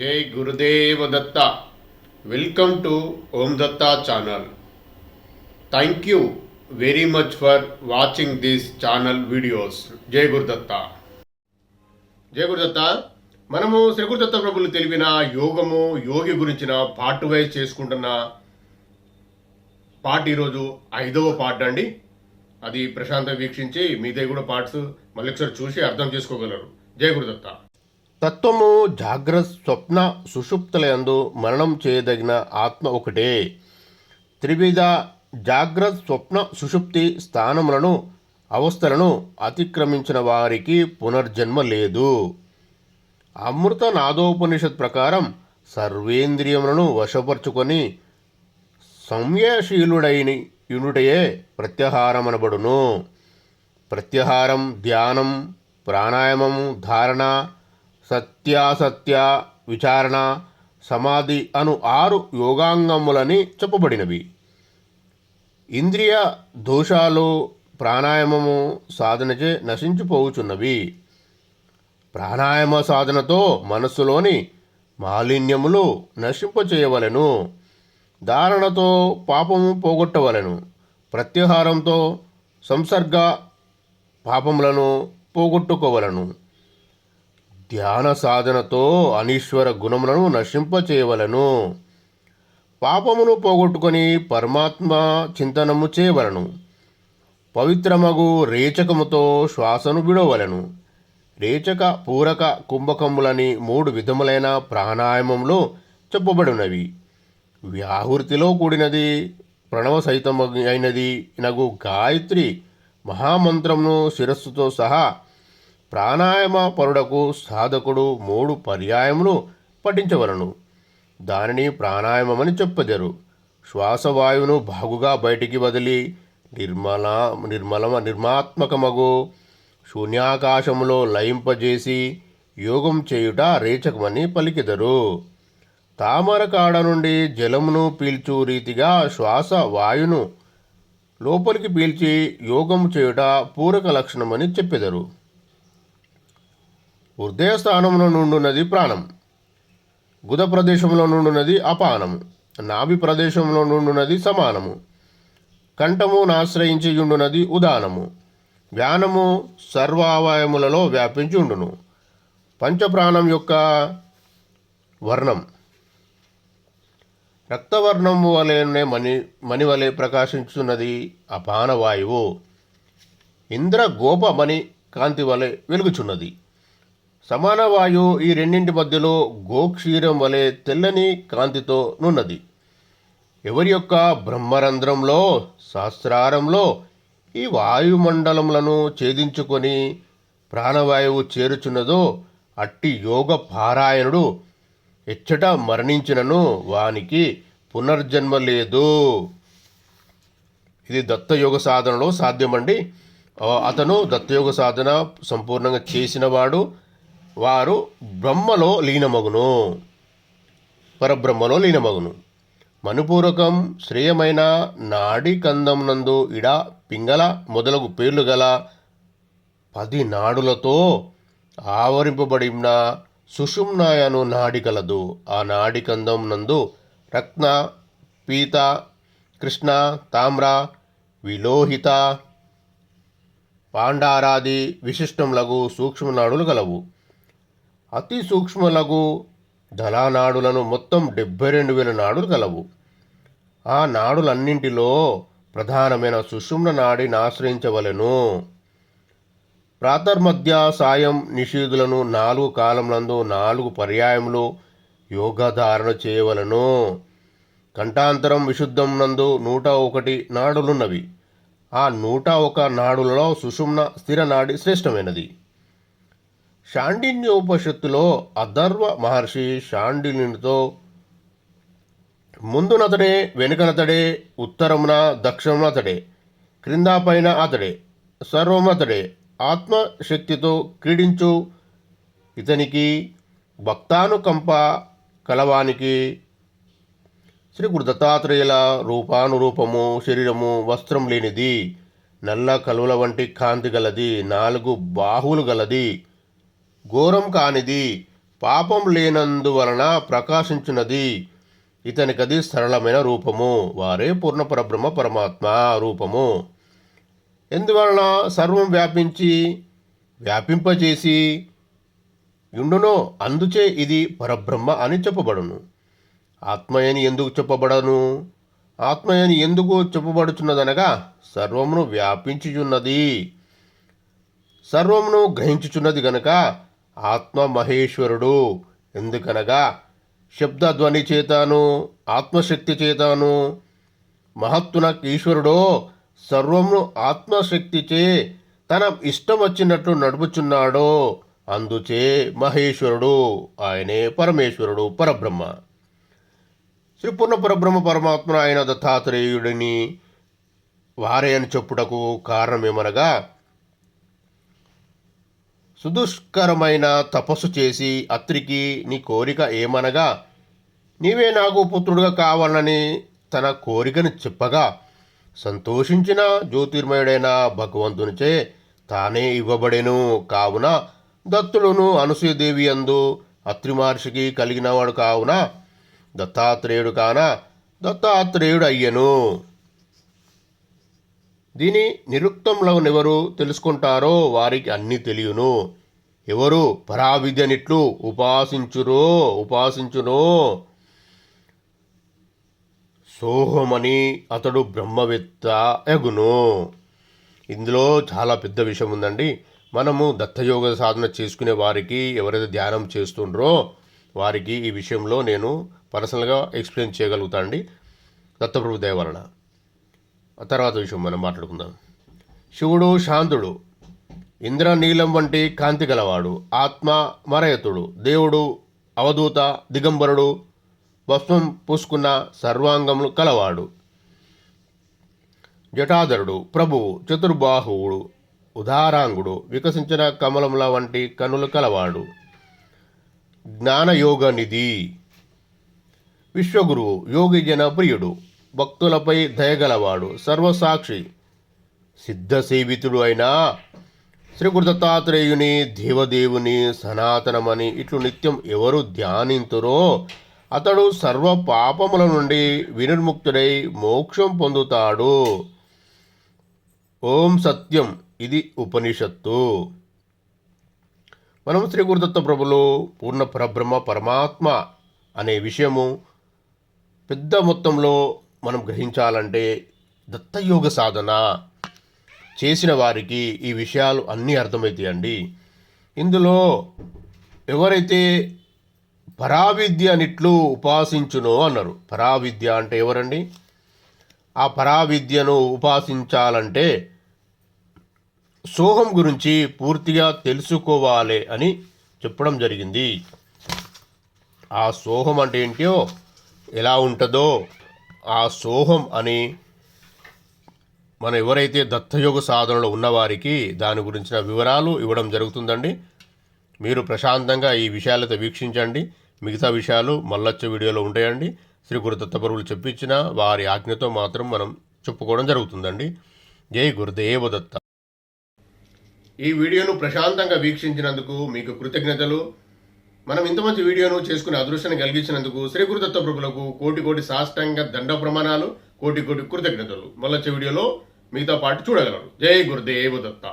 జై Gurudeva Datta. Welcome to Om Datta channel thank you very much for watching this channel videos జై గురుదత్త జై గురుదత్త మనము శ్రీ గురుదత్త ప్రభులు తెలిపిన యోగము యోగి గురించిన పార్ట్ వైజ్ చేసుకుంటున్న పార్ట్ ఈరోజు ఐదవ పార్ట్ అండి. అది ప్రశాంతం వీక్షించి మీదే కూడా పార్ట్స్ మళ్ళీ ఒకసారి చూసి అర్థం చేసుకోగలరు. జై గురుదత్త తత్వము జాగ్రత్త స్వప్న సుషుప్తలయందు మరణం చేయదగిన ఆత్మ ఒకటే. త్రివిధ జాగ్రత్త స్వప్న సుషుప్తి స్థానములను అవస్థలను అతిక్రమించిన వారికి పునర్జన్మ లేదు. అమృత నాదోపనిషత్ ప్రకారం సర్వేంద్రియములను వశపరుచుకొని సంయశీలుడైన యునుటయే ప్రత్యాహారమనబడును. ప్రత్యాహారం ధ్యానం ప్రాణాయామం ధారణ సత్యాసత్య విచారణ సమాధి అను ఆరు యోగాంగములని చెప్పబడినవి. ఇంద్రియ దోషాలు ప్రాణాయామము సాధనచే నశించిపోవుచున్నవి. ప్రాణాయామ సాధనతో మనస్సులోని మాలిన్యములు నశింపచేయవలను. ధారణతో పాపము పోగొట్టవలెను. ప్రత్యాహారంతో సంసర్గ పాపములను పోగొట్టుకోవలను. ధ్యాన సాధనతో అనీశ్వర గుణములను నశింపచేయవలను. పాపమును పోగొట్టుకొని పరమాత్మ చింతనము చేయవలను. పవిత్రమగు రేచకముతో శ్వాసను విడవలను. రేచక పూరక కుంభకములని మూడు విధములైన ప్రాణాయామంలో చెప్పబడినవి. వ్యాహృతిలో కూడినది ప్రణవ సహితము అయినది నగు గాయత్రి మహామంత్రమును శిరస్సుతో సహా ప్రాణాయామ పరుడకు సాధకుడు మూడు పర్యాయములు పఠించవలను. దానిని ప్రాణాయామమని చెప్పదరు. శ్వాసవాయువును బాగుగా బయటికి వదిలి నిర్మల నిర్మల నిర్మాత్మకమగు శూన్యాకాశములో లయింపజేసి యోగం చేయుట రేచకమని పలికిదరు. తామర కాడ నుండి జలమును పీల్చు రీతిగా శ్వాస వాయును లోపలికి పీల్చి యోగం చేయుట పూరక లక్షణమని చెప్పెదరు. హృదయస్థానంలో నుండున్నది ప్రాణం. గుద ప్రదేశంలో నుండున్నది అపానము. నాభి ప్రదేశంలో నుండున్నది సమానము. కంఠమును ఆశ్రయించి ఉండునది ఉదానము. వ్యానము సర్వావయములలో వ్యాపించి ఉండును పంచప్రాణం యొక్క వర్ణం. రక్తవర్ణము వలెనే మణి మణివలె ప్రకాశించున్నది అపానవాయువు ఇంద్ర గోప మణి కాంతి వలె వెలుగుచున్నది. సమాన వాయువు ఈ రెండింటి మధ్యలో గోక్షీరం వలె తెల్లని కాంతితో నున్నది. ఎవరి యొక్క బ్రహ్మరంధ్రంలో శాస్త్రారంలో ఈ వాయుమండలములను ఛేదించుకొని ప్రాణవాయువు చేరుచున్నదో అట్టి యోగ పారాయణుడు ఎచ్చట మరణించినను వానికి పునర్జన్మ లేదు. ఇది దత్తయోగ సాధనలో సాధ్యమండి. అతను దత్తయోగ సాధన సంపూర్ణంగా చేసినవాడు. వారు బ్రహ్మలో లీనమగును. పరబ్రహ్మలో లీనమగును. మనుపూర్వకం శ్రేయమైన నాడి కందం నందు ఇడ పింగళ మొదలగు పేర్లు గల పది నాడులతో ఆవరింపబడిన సుషుమ్నాయను నాడి కలదు. ఆ నాడి కందం నందు రత్న పీత కృష్ణ తామ్ర విలోహిత పాండారాది విశిష్టములగు సూక్ష్మనాడులు గలవు. అతి సూక్ష్మలగు దళానాడులను మొత్తం డెబ్బై రెండు వేల నాడులు కలవు ఆ నాడులన్నింటిలో ప్రధానమైన సుషుమ్న నాడిని ఆశ్రయించవలెను. ప్రాతర్మధ్య సాయం నిషేధులను నాలుగు కాలములందు నాలుగు పర్యాయములు యోగధారణ చేయవలను. కంఠాంతరం విశుద్ధం నందు నూట ఒకటి నాడులున్నవి. ఆ నూట ఒక నాడులలో సుషుమ్న స్థిర నాడి శ్రేష్టమైనది. శాండిన్యోపనిషత్తులో అధర్వ మహర్షి శాండిల్యునితో ముందునతడే వెనుకనతడే ఉత్తరమున దక్షిణమున అతడే క్రింద పైన అతడే సర్వమతడే ఆత్మశక్తితో క్రీడించు ఇతనికి భక్తానుకంప కలవానికి శ్రీ గురు దత్తాత్రేయుల రూపానురూపము శరీరము వస్త్రం లేనిది నల్ల కలువల వంటి కాంతి గలది నాలుగు బాహువులు గలది ఘోరం కానిది పాపం లేనందువలన ప్రకాశించున్నది ఇతనికది సరళమైన రూపము. వారే పూర్ణ పరబ్రహ్మ పరమాత్మ రూపము. ఎందువలన సర్వం వ్యాపించి వ్యాపింపజేసి యుండునో అందుచే ఇది పరబ్రహ్మ అని చెప్పబడును. ఆత్మయని ఎందుకు చెప్పబడను? ఆత్మయని ఎందుకు చెప్పబడుచున్నదనగా సర్వమును వ్యాపించుచున్నది సర్వమును గ్రహించుచున్నది గనక ఆత్మ మహేశ్వరుడు ఎందుకనగా శబ్దధ్వని చేతాను ఆత్మశక్తి చేతాను. మహత్తున ఈశ్వరుడో సర్వమును ఆత్మశక్తిచే తన ఇష్టం వచ్చినట్లు నడుపుచున్నాడో అందుచే మహేశ్వరుడు ఆయనే పరమేశ్వరుడు పరబ్రహ్మ. శ్రీ పూర్ణ పరబ్రహ్మ పరమాత్మ ఆయన దత్తాత్రేయుడిని వారే అని చెప్పుటకు కారణమేమనగా సుదుష్కరమైన తపస్సు చేసి అత్రికి నీ కోరిక ఏమనగా నీవే నాకు పుత్రుడుగా కావాలని తన కోరికను చెప్పగా సంతోషించిన జ్యోతిర్మయుడైన భగవంతునిచే తానే ఇవ్వబడెను. కావున దత్తుడును అనసూయదేవి అందు అత్రి మహర్షికి కలిగినవాడు కావున దత్తాత్రేయుడు కాన దత్తాత్రేయుడు అయ్యను దీని నిరుక్తంలోనెవరు తెలుసుకుంటారో వారికి అన్నీ తెలియను. ఎవరు పరావిద్యనిట్లు ఉపాసించురో ఉపాసించునో. సోహమని అతడు బ్రహ్మవేత్త ఎగును. ఇందులో చాలా పెద్ద విషయం ఉందండి. మనము దత్తయోగ సాధన చేసుకునే వారికి ఎవరైతే ధ్యానం చేస్తుండ్రో వారికి ఈ విషయంలో నేను పర్సనల్గా ఎక్స్ప్లెయిన్ చేయగలుగుతాను అండి దత్తప్రభు దయ వలన ఆ తర్వాత విషయం మనం మాట్లాడుకుందాం. శివుడు శాంతుడు ఇంద్రనీలం వంటి కాంతి గలవాడు ఆత్మ మరయతుడు దేవుడు అవధూత దిగంబరుడు వస్త్రం పూసుకున్న సర్వాంగములు కలవాడు. జటాధరుడు ప్రభువు చతుర్బాహువుడు ఉదారాంగుడు వికసించిన కమలముల వంటి కనులు కలవాడు. జ్ఞానయోగ నిధి విశ్వగురువు యోగి జన ప్రియుడు భక్తులపై దయగలవాడు. సర్వసాక్షి సిద్ధసేవితుడు అయిన శ్రీ గురుదత్తాత్రేయుని దేవదేవుని సనాతనమని ఇట్లు నిత్యం ఎవరు ధ్యానింతురో అతడు సర్వ పాపముల నుండి వినిర్ముక్తుడై మోక్షం పొందుతాడు. ఓం సత్యం. ఇది ఉపనిషత్తు. మనం శ్రీ గురుదత్త ప్రభులు పూర్ణ పరబ్రహ్మ పరమాత్మ అనే విషయము పెద్ద మొత్తంలో మనం గ్రహించాలంటే దత్తయోగ సాధన చేసిన వారికి ఈ విషయాలు అన్నీ అర్థమవుతాయండి ఇందులో ఎవరైతే పరావిద్య అనిట్లు ఉపాసించునో అన్నారు. పరావిద్య అంటే ఎవరండి? ఆ పరావిద్యను ఉపాసించాలంటే సోహం గురించి పూర్తిగా తెలుసుకోవాలి అని చెప్పడం జరిగింది. ఆ సోహం అంటే ఏంటో ఎలా ఉంటుందో ఆ సోహం అని మన ఎవరైతే దత్తయోగ సాధనలో ఉన్నవారికి దాని గురించిన వివరాలు ఇవ్వడం జరుగుతుందండి. మీరు ప్రశాంతంగా ఈ విషయాలతో వీక్షించండి. మిగతా విషయాలు మళ్ళొచ్చే వీడియోలో ఉంటాయండి. శ్రీ గురు దత్తపరువులు చెప్పించిన వారి ఆజ్ఞతో మాత్రం మనం చెప్పుకోవడం జరుగుతుందండి. జై గురుదేవ దత్త. ఈ వీడియోను ప్రశాంతంగా వీక్షించినందుకు మీకు కృతజ్ఞతలు. మనం ఇంత మంచి వీడియోను చేసుకునే అదృష్టాన్ని కలిగించినందుకు శ్రీ గురుదత్త ప్రభులకు కోటి కోటి సాష్టంగ దండ ప్రమాణాలు కోటి కోటి కృతజ్ఞతలు. మళ్ళొచ్చే వీడియోలో మిగతా పాటు చూడగలరు. జై గురుదేవ దత్త